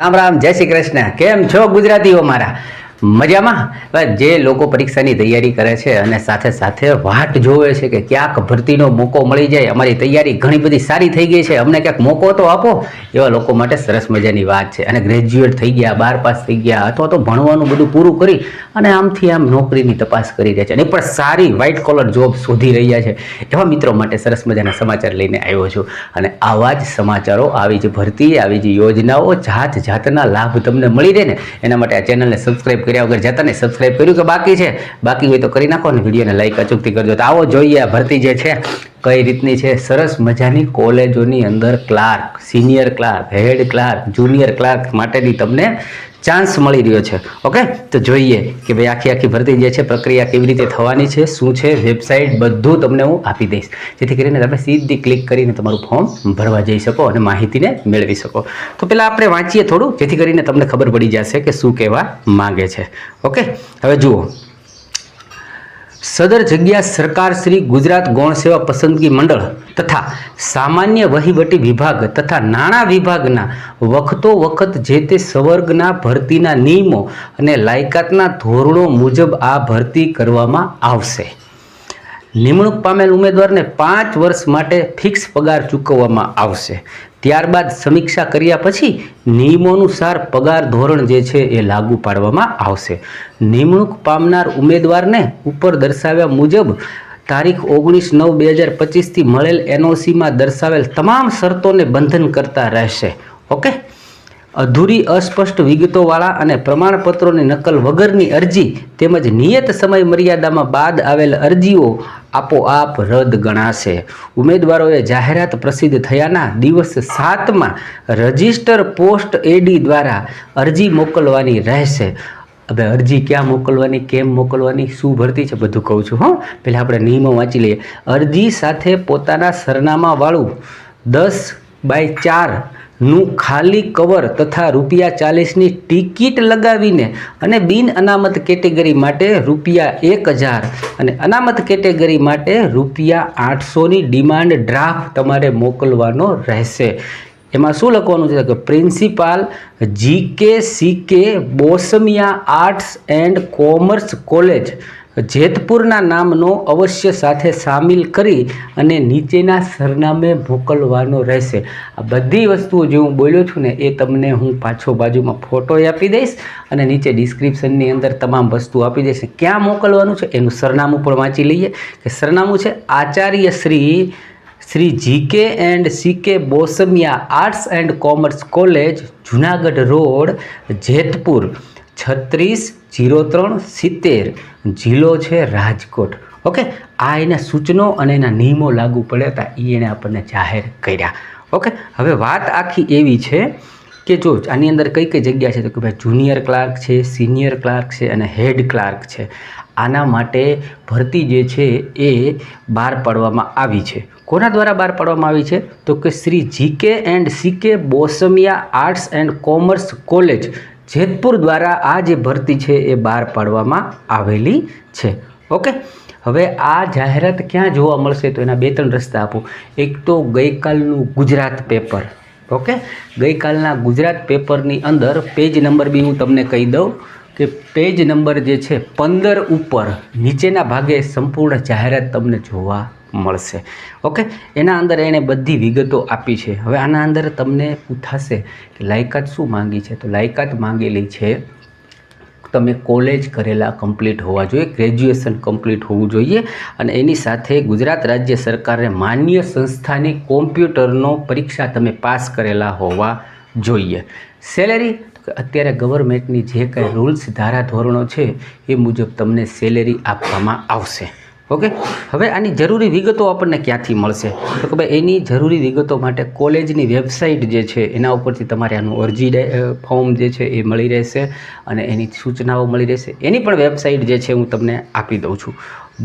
રામ રામ જય શ્રી કૃષ્ણ. કેમ છો ગુજરાતીઓ મારા? મજામાં? જે લોકો પરીક્ષાની તૈયારી કરે છે અને સાથે સાથે વાટ જોવે છે કે ક્યાંક ભરતીનો મોકો મળી જાય, અમારી તૈયારી ઘણી બધી સારી થઈ ગઈ છે, અમને ક્યાંક મોકો તો આપો. એવા લોકો માટે સરસ મજાની વાત છે. અને ગ્રેજ્યુએટ થઈ ગયા, બાર પાસ થઈ ગયા, અથવા તો ભણવાનું બધું પૂરું કરી અને આમથી આમ નોકરીની તપાસ કરી રહ્યા છે. અને પણ સારી વ્હાઇટ કોલર જોબ શોધી રહ્યા છે. એવા મિત્રો માટે સરસ મજાના સમાચાર લઈને આવ્યો છું. અને આવા જ સમાચારો, આવી જ ભરતી, આવી જ યોજનાઓ જાત જાતના લાભ તમને મળી રહે ને, એના માટે આ ચેનલને સબસ્ક્રાઇબ કર્યા વગર જતા ને સબસ્ક્રાઇબ કર્યું કે બાકી છે? બાકી હોય તો કરી નાખો ને વિડીયોને લાઈક અચૂકથી કરજો. તો આવો જોઈએ ભરતી જે છે કઈ રીતની છે? સરસ મજાની કોલેજોની અંદર clerk, senior clerk, head clerk, junior clerk માટેની તમને ચાન્સ મળી રહ્યો છે. ઓકે? તો જોઈએ કે ભાઈ આખી આખી ભરતી જે છે, પ્રક્રિયા કેવી રીતે થવાની છે, શું છે, વેબસાઇટ બધું તમને હું આપી દઈશ. જેથી કરીને તમે સીધી ક્લિક કરીને તમારું ફોર્મ ભરવા જઈ શકો અને માહિતીને મેળવી શકો. તો પહેલાં આપણે વાંચીએ થોડું, જેથી કરીને તમને ખબર પડી જશે કે શું કહેવા માગે છે. ઓકે? હવે જુઓ. સદર જગ્યા સરકાર શ્રી ગુજરાત ગૌણ સેવા પસંદગી મંડળ તથા સામાન્ય વહીવટી વિભાગ તથા નાણાં વિભાગના વખતો વખત જે તે સંવર્ગના ભરતીના નિયમો અને લાયકાતના ધોરણો મુજબ આ ભરતી કરવામાં આવશે. નિમણૂક પામેલ ઉમેદવારને પાંચ વર્ષ માટે ફિક્સ પગાર ચૂકવવામાં આવશે. ત્યારબાદ સમીક્ષા કર્યા પછી નિયમોનુસાર પગાર ધોરણ જે છે એ લાગુ પાડવામાં આવશે. નિમણૂક પામનાર ઉમેદવારને ઉપર દર્શાવ્યા મુજબ તારીખ ઓગણીસ નવ બે હજાર પચીસથી મળેલ એનઓસીમાં દર્શાવેલ તમામ શરતોને બંધન કરતા રહેશે. ઓકે અધૂરી, અસ્પષ્ટ વિગતોવાળા અને પ્રમાણપત્રોની નકલ વગરની અરજી તેમજ નિયત સમય મર્યાદામાં બાદ આવેલ અરજીઓ આપોઆપ રદ ગણાશે. ઉમેદવારોએ જાહેરાત પ્રસિદ્ધ થયાના દિવસ સાતમાં રજિસ્ટર પોસ્ટ એડી દ્વારા અરજી મોકલવાની રહેશે. હવે અરજી ક્યાં મોકલવાની, કેમ મોકલવાની, શું ભરતી છે બધું કહું છું, હં. પહેલાં આપણે નિયમો વાંચી લઈએ. અરજી સાથે પોતાના સરનામાવાળું દસ બાય ચાર નું ખાલી કવર તથા રૂપિયા ચાલીસની ટિકિટ લગાવીને અને બિન અનામત કેટેગરી માટે રૂપિયા એક હજાર અને અનામત કેટેગરી માટે રૂપિયા આઠસોની ડિમાન્ડ ડ્રાફ્ટ તમારે મોકલવાનો રહેશે. એમાં શું લખવાનું છે? કે principal GK CK Bosamia arts and commerce college જેતપુરના નામનો અવશ્ય સાથે સામેલ કરી અને નીચેના સરનામે મોકલવાનો રહેશે. આ બધી વસ્તુઓ જે હું બોલ્યો છું ને એ તમને હું પાછો બાજુમાં ફોટો આપી દઈશ અને નીચે ડિસ્ક્રિપ્શનની અંદર તમામ વસ્તુ આપી દઈશ. ક્યાં મોકલવાનું છે એનું સરનામું પણ વાંચી લઈએ. કે સરનામું છે Acharya Shri Shri GK and CK Bosamia arts and commerce college Junagadh road, Jetpur. છત્રીસ, જીરો ત્રણ, સિત્તેર. જિલ્લો છે રાજકોટ. ઓકે? આ એના સૂચનો અને એના નિયમો લાગુ પડ્યા હતા એ એણે આપણને જાહેર કર્યા. ઓકે? હવે વાત આખી એવી છે કે જો આની અંદર કઈ કઈ જગ્યા છે? તો કે ભાઈ જુનિયર ક્લાર્ક છે, સિનિયર ક્લાર્ક છે અને હેડ ક્લાર્ક છે. આના માટે ભરતી જે છે એ બહાર પાડવામાં આવી છે. કોના દ્વારા બહાર પાડવામાં આવી છે? તો કે Shri GK and CK Bosamia arts and commerce college Jetpur દ્વારા આ જે ભરતી છે એ બહાર પાડવામાં આવેલી છે. ઓકે? હવે આ જાહેરાત ક્યાં જોવા મળશે તો એના બે ત્રણ રસ્તા આપું. એક તો ગઈકાલનું ગુજરાત પેપર. ઓકે? ગઈકાલના ગુજરાત પેપરની અંદર પેજ નંબર બી હું તમને કહી દઉં. કે પેજ નંબર જે છે પંદર ઉપર નીચેના ભાગે સંપૂર્ણ જાહેરાત તમને જોવા મળશે. ઓકે? એના અંદર એણે બધી વિગતો આપી છે. હવે આના અંદર તમને પૂછાશે કે લાયકાત શું માંગી છે? તો લાયકાત માંગેલી છે, તમે કોલેજ કરેલા કમ્પ્લીટ હોવા જોઈએ, ગ્રેજ્યુએશન કમ્પ્લીટ હોવું જોઈએ અને એની સાથે ગુજરાત રાજ્ય સરકારે માન્ય સંસ્થાની કોમ્પ્યુટરનો પરીક્ષા તમે પાસ કરેલા હોવા જોઈએ. સેલેરી અત્યારે ગવર્મેન્ટની જે કંઈ રૂલ્સ ધારા ધોરણો છે એ મુજબ તમને સેલેરી આપવામાં આવશે. ઓકે હવે આની જરૂરી વિગતો આપણને ક્યાંથી મળશે? તો કે ભાઈ એની જરૂરી વિગતો માટે કોલેજની વેબસાઇટ જે છે એના ઉપરથી તમારે આનું અરજી ફોર્મ જે છે એ મળી રહેશે અને એની સૂચનાઓ મળી રહેશે. એની પણ વેબસાઇટ જે છે હું તમને આપી દઉં છું.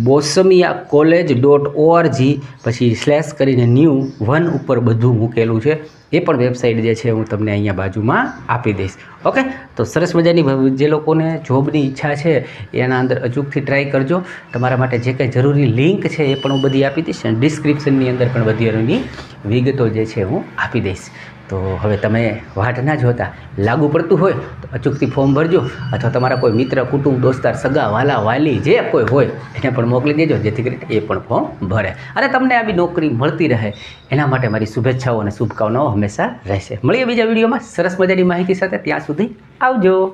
બોસમિયા કોલેજ ડોટ ઓઆરજી પછી સ્લેશ કરીને ન્યૂ વન ઉપર બધું મૂકેલું છે. એ પણ વેબસાઇટ જે છે હું તમને અહીંયા બાજુમાં આપી દઈશ. ઓકે તો સરસ મજાની જે લોકોને જોબની ઈચ્છા છે, એના અંદર અચૂકથી ટ્રાય કરજો. તમારા માટે જે કંઈ જરૂરી લિંક છે એ પણ હું બધી આપી દઈશ અને ડિસ્ક્રિપ્શનની અંદર પણ બધી એની વિગતો જે છે હું આપી દઈશ. તો હવે તમે વાટ ના જોતા, લાગુ પડતું હોય તો અચૂકથી ફોર્મ ભરજો અથવા તમારા કોઈ મિત્ર, કુટુંબ, દોસ્તાર, સગા, વાલા, વાલી જે કોઈ હોય એને પણ મોકલી દેજો, જેથી કરીને એ પણ ફોર્મ ભરે. અને તમને આવી નોકરી મળતી રહે, એના માટે મારી શુભેચ્છાઓ અને શુભકામનાઓ હંમેશા રહેશે. મળીએ બીજા વિડીયોમાં. સરસ મજાની માહિતી સાથે ત્યાં સુધી આવજો.